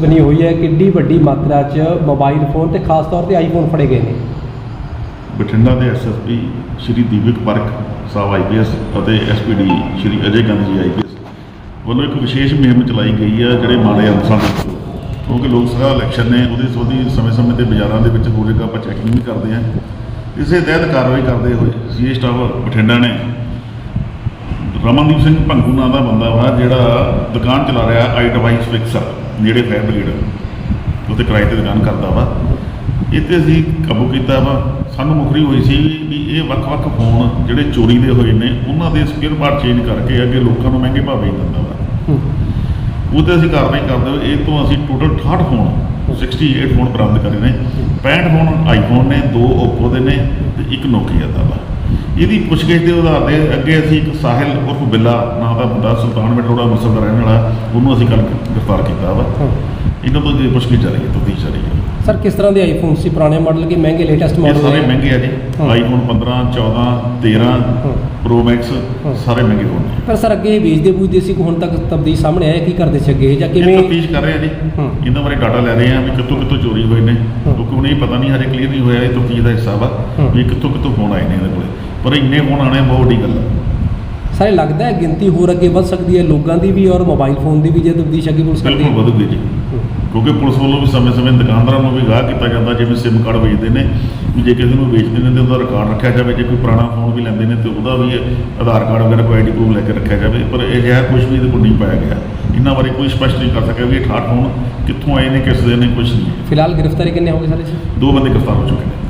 ਬਣੀ ਹੋਈ ਹੈ, ਕਿੱਡੀ ਵੱਡੀ ਮਾਤਰਾ 'ਚ ਮੋਬਾਈਲ ਫੋਨ ਤੇ ਖਾਸ ਤੌਰ ਤੇ ਆਈਫੋਨ ਫੜੇ ਗਏ ਨੇ। ਬਠਿੰਡਾ ਦੇ ਐਸਐਸਪੀ ਸ਼੍ਰੀ ਦੀਪਕ ਪਰਖ ਸਾਹਿਬ ਆਈਪੀਐਸ ਅਤੇ ਐਸਪੀਡੀ ਸ਼੍ਰੀ ਅਜੇ ਗੰਧ ਜੀ ਆਈਪੀਐਸ ਵੱਲੋਂ ਇੱਕ ਵਿਸ਼ੇਸ਼ ਮੁਹਿੰਮ ਚਲਾਈ ਗਈ ਹੈ, ਜਿਹੜੇ ਮਾੜੇ ਅਨਸਰਾਂ ਦੇ ਕਿਉਂਕਿ ਲੋਕ ਸਭਾ ਇਲੈਕਸ਼ਨ ਨੇ, ਉਹਦੇ ਸੋਧੀ ਸਮੇਂ-ਸਮੇਂ ਤੇ ਬਾਜ਼ਾਰਾਂ ਦੇ ਵਿੱਚ ਹੋਰ ਇੱਕ ਆਪਾਂ ਚੈਕਿੰਗ ਵੀ ਕਰਦੇ ਹਾਂ। ਇਸੇ ਤਹਿਤ ਕਾਰਵਾਈ ਕਰਦੇ ਹੋਏ ਸੀਏ ਸਟਾਫ ਬਠਿੰਡਾ ਨੇ ਰਮਨਦੀਪ ਸਿੰਘ ਭੰਗੂ ਨਾਂ ਦਾ ਬੰਦਾ ਵਾ ਜਿਹੜਾ ਦੁਕਾਨ ਚਲਾ ਰਿਹਾ ਆਈ ਡਿਵਾਈਸ ਫਿਕਸਰ ਨੇੜੇ ਫਾਇਰ ਬ੍ਰਿਗੇਡ ਉੱਥੇ ਕਿਰਾਏ ਤੇ ਦੁਕਾਨ ਕਰਦਾ ਵਾ। ਇੱਥੇ ਅਸੀਂ ਕਾਬੂ ਕੀਤਾ ਵਾ। ਸਾਨੂੰ ਮੁਖਰੀ ਹੋਈ ਸੀ ਵੀ ਇਹ ਵੱਖ-ਵੱਖ ਫੋਨ ਜਿਹੜੇ ਚੋਰੀ ਦੇ ਹੋਏ ਨੇ ਉਹਨਾਂ ਦੇ ਸਪੇਅਰ ਪਾਰਟ ਚੇਂਜ ਕਰਕੇ ਅੱਗੇ ਲੋਕਾਂ ਨੂੰ ਮਹਿੰਗੇ ਭਾਅ ਵੇਚ ਦਿੰਦਾ ਵਾ। ਉਹਤੇ ਅਸੀਂ ਕਾਰਵਾਈ ਕਰਦੇ ਹੋਏ ਇਹ ਤੋਂ ਅਸੀਂ ਟੋਟਲ 68 ਫੋਨ 68 ਫੋਨ ਬਰਾਮਦ ਕਰੇ ਨੇ। 65 ਫੋਨ ਆਈਫੋਨ ਨੇ ਦੋ ਓਪੋ ਦੇ ਨੇ ਤੇ ਇੱਕ ਨੋਕੀਆ ਦਾ ਵਾ। ਇਹਦੀ ਪੁੱਛਗਿੱਛ ਦੇ ਆਧਾਰ ਤੇ ਅੱਗੇ ਅਸੀਂ ਇੱਕ ਸਾਹਿਲ ਉਰਫ ਬਿੱਲਾ ਨਾਂ ਦਾ ਮੁੰਡਾ ਸੁਲਤਾਨ ਮਿੱਟੋੜਾ ਮੁਸਲ ਦਾ ਰਹਿਣ ਵਾਲਾ ਉਹਨੂੰ ਅਸੀਂ ਕੱਲ ਗ੍ਰਿਫਤਾਰ ਕੀਤਾ ਵਾ। ਇਹਨਾਂ ਤੋਂ ਜੀ ਪੁੱਛਗਿੱਛ ਚੱਲ ਰਹੀ ਹੈ ਤਫਤੀਸ਼ ਚੱਲ ਰਹੀ ਹੈ। ਸਰ ਕਿਸ ਤਰ੍ਹਾਂ ਦੇ ਆਈਫੋਨ ਸੀ? ਪੁਰਾਣੇ ਮਾਡਲ ਕੇ? ਮਹਿੰਗੇ ਲੇਟੈਸਟ ਇਹ ਮਾਡਲ ਸਾਰੇ ਮਹਿੰਗੇ ਆ ਜੀ। ਆਈਫੋਨ 15 14 13 ਹਾਂ। Pro Max. ਸਾਰੇ ਮਹਿੰਗੇ ਨੇ। ਪਰ ਸਰ ਅੱਗੇ ਵੇਚਦੇ ਬੂਝਦੇ ਸੀ ਹੁਣ ਤੱਕ ਤਬਦੀਲ ਸਾਹਮਣੇ ਆਇਆ ਕੀ ਕਰਦੇ ਸੀ ਅੱਗੇ? ਜਾਂ ਇਹ ਕਿਵੇਂ ਤਫਤੀਸ਼ ਕਰ ਰਹੇ ਆ ਜੀ। ਇਹਨਾਂ ਬਾਰੇ ਡਾਟਾ ਲੈ ਰਹੇ ਆ ਵੀ ਕਿੱਥੋਂ ਕਿੱਥੋਂ ਚੋਰੀ ਹੋਏ ਨੇ। ਕਿਉਂਕਿ ਹੁਣ ਇਹ ਪਤਾ ਨਹੀਂ ਹਜੇ ਕਲੀਅਰ ਨਹੀਂ ਹੋਇਆ ਇਹ ਤਫਤੀਸ਼ ਦਾ ਹਿੱਸਾ ਵਾ। ਵੀ ਕਿੱਥੋਂ ਕਿੱਥੋਂ ਫੋਨ ਆਏ ਨੇ ਇਹਦੇ ਕੋਲੇ। ਪਰ ਇੰਨੇ ਫੋਨ ਆਣੇ ਬਹੁਤ ਵੱਡੀ ਗੱਲ ਆ। ਸਾਰੇ ਲੱਗਦਾ ਹੈ ਗਿਣਤੀ ਹੋਰ ਅੱਗੇ ਵੱਧ ਸਕਦੀ ਹੈ ਲੋਕਾਂ ਦੀ ਵੀ ਔਰ ਮੋਬਾਈਲ ਫੋਨ ਦੀ ਵੀ ਜੇ ਤਬਦੀਲ ਅੱਗੇ ਪੁਲਿਸ ਕਰਦੀ ਬਿਲਕੁਲ ਹੈ। ਵਧੂਗੀ ਜੀ। ਕਿਉਂਕਿ ਪੁਲਿਸ ਵੱਲੋਂ ਵੀ ਸਮੇਂ-ਸਮੇਂ ਦੁਕਾਨਦਾਰਾਂ ਨੂੰ ਵੀ ਗਾਹ ਕੀਤਾ ਜਾਂਦਾ ਜਿਵੇਂ SIM ਕਾਰਡ ਵੇਚਦੇ ਨੇ ਵੀ ਜੇ ਕਿਸੇ ਨੂੰ ਵੇਚਦੇ ਨੇ ਤੇ ਉਹਦਾ ਰਿਕਾਰਡ ਰੱਖਿਆ ਜਾਵੇ ਜੇ ਕੋਈ ਪੁਰਾਣਾ ਫੋਨ ਵੀ ਲੈਂਦੇ ਨੇ ਤੇ ਉਹਦਾ ਵੀ ਆਧਾਰ ਕਾਰਡ ਵਗੈਰਾ ਕੋਈ ਆਈਡੀ ਪ੍ਰੂਫ ਲੈ ਕੇ ਰੱਖਿਆ ਜਾਵੇ ਪਰ ਇਹ ਜਿਹਾ ਕੁਝ ਵੀ ਇਹਦੇ ਕੋਲ ਨਹੀਂ ਪਾਇਆ ਗਿਆ। ਇਹਨਾਂ ਬਾਰੇ ਕੋਈ ਸਪਸ਼ਟ ਨਹੀਂ ਕਰ ਸਕਿਆ ਵੀ ਇਹ 68 ਫੋਨ ਕਿੱਥੋਂ ਆਏ ਨੇ ਕਿਸ ਦੇ ਨੇ ਕੁਝ ਨਹੀਂ। ਫਿਲਹਾਲ ਗ੍ਰਿਫਤਾਰੀ ਕਿੰਨੇ ਹੋ ਗਏ ਸਾਰੇ 'ਚ? ਦੋ ਬੰਦੇ ਗ੍ਰਿਫਤਾਰ ਹੋ ਚੁੱਕੇ ਨੇ।